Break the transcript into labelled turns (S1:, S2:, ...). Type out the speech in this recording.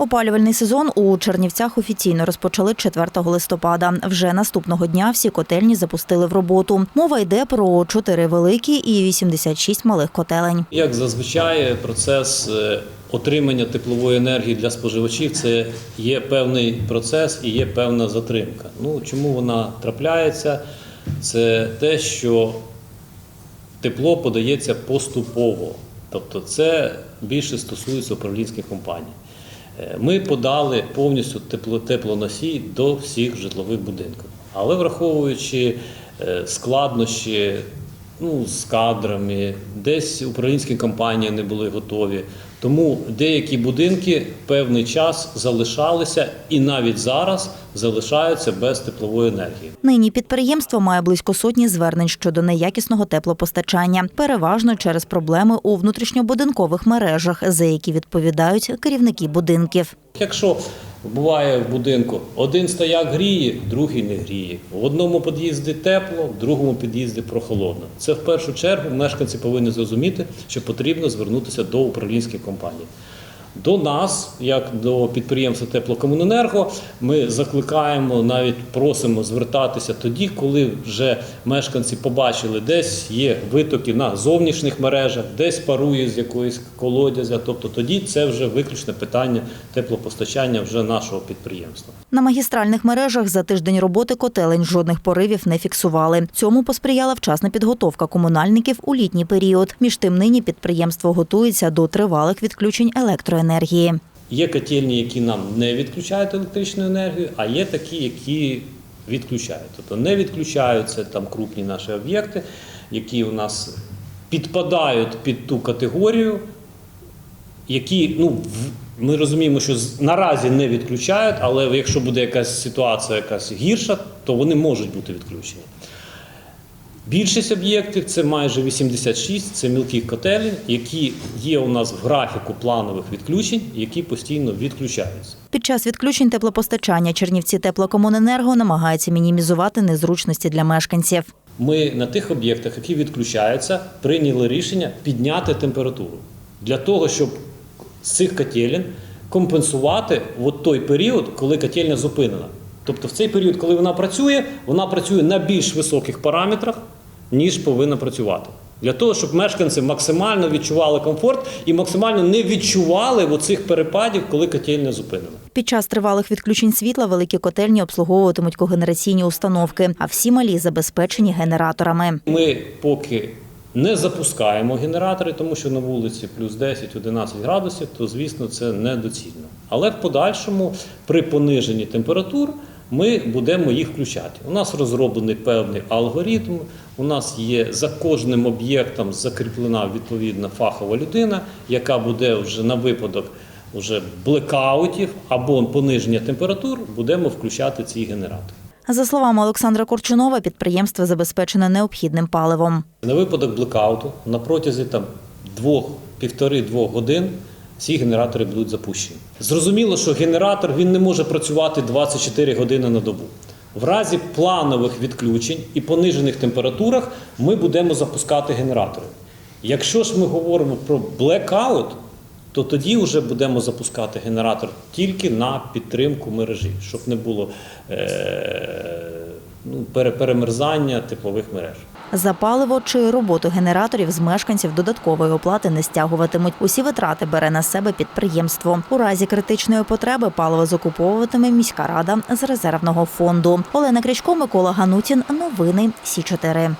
S1: Опалювальний сезон у Чернівцях офіційно розпочали 4 листопада. Вже наступного дня всі котельні запустили в роботу. Мова йде про 4 великі і 86 малих котелень.
S2: Як зазвичай, процес е, отримання теплової енергії для споживачів це є певний процес і є певна затримка. Ну чому вона трапляється? Це те, що тепло подається поступово. Тобто це більше стосується управлінських компаній. Е, Ми подали повністю тепло, теплоносій до всіх житлових будинків. Але враховуючи е, складнощі ну, з кадрами, десь управлінські компанії не були готові. Тому деякі будинки певний час залишалися і навіть зараз залишаються без теплової енергії.
S1: Нині підприємство має близько сотні звернень щодо неякісного теплопостачання, переважно через проблеми у внутрішньобудинкових мережах, за які відповідають керівники будинків.
S2: Якщо буває в будинку один стояк гріє, другий не гріє. В одному під'їзді тепло, в другому під'їзді прохолодно. Це в першу чергу мешканці повинні зрозуміти, що потрібно звернутися до управлінських компаній. До нас, як до підприємства Теплокомуненерго, ми закликаємо, навіть просимо звертатися тоді, коли вже мешканці побачили, десь є витоки на зовнішніх мережах, десь парує з якоїсь колодязя. Тобто тоді це вже виключне питання теплопостачання вже нашого підприємства.
S1: На магістральних мережах за тиждень роботи котелень жодних поривів не фіксували. Цьому посприяла вчасна підготовка комунальників у літній період. Між тим нині підприємство готується до тривалих відключень електроенергії.
S2: Є котельні, які нам не відключають електричну енергію, а є такі, які відключають. Тобто не відключають це там крупні наші об'єкти, які у нас підпадають під ту категорію, які ну ми розуміємо, що наразі не відключають, але якщо буде якась ситуація, якась гірша, то вони можуть бути відключені. Більшість об'єктів це майже 86, це мілкі котелі, які є у нас в графіку планових відключень, які постійно відключаються.
S1: Під час відключень теплопостачання Чернівці теплокомуненерго намагається мінімізувати незручності для мешканців.
S2: Ми на тих об'єктах, які відключаються, прийняли рішення підняти температуру для того, щоб з цих котелень компенсувати от той період, коли котельня зупинена. Тобто в цей період, коли вона працює, вона працює на більш високих параметрах, ніж повинна працювати. Для того, щоб мешканці максимально відчували комфорт і максимально не відчували оцих перепадів, коли котельня зупинена.
S1: Під час тривалих відключень світла великі котельні обслуговуватимуть когенераційні установки, а всі малі забезпечені генераторами.
S2: Ми поки не запускаємо генератори, тому що на вулиці плюс 10-11 градусів, то звісно це недоцільно. Але в подальшому, при пониженні температур, ми будемо їх включати. У нас розроблений певний алгоритм. У нас є за кожним об'єктом закріплена відповідна фахова людина, яка буде вже на випадок вже блекаутів або пониження температур, будемо включати ці генератори.
S1: За словами Олександра Корчунова, підприємство забезпечено необхідним паливом.
S2: На випадок блекауту на протязі там двох, півтори-двох годин ці генератори будуть запущені. Зрозуміло, що генератор він не може працювати 24 години на добу. В разі планових відключень і понижених температурах ми будемо запускати генератори. Якщо ж ми говоримо про блекаут, то тоді вже будемо запускати генератор тільки на підтримку мережі, щоб не було е- ну, перемерзання теплових мереж.
S1: За паливо чи роботу генераторів з мешканців додаткової оплати не стягуватимуть. Усі витрати бере на себе підприємство. У разі критичної потреби паливо закуповуватиме міська рада з резервного фонду. Олена Крічко, Микола Ганутін. Новини Сі 4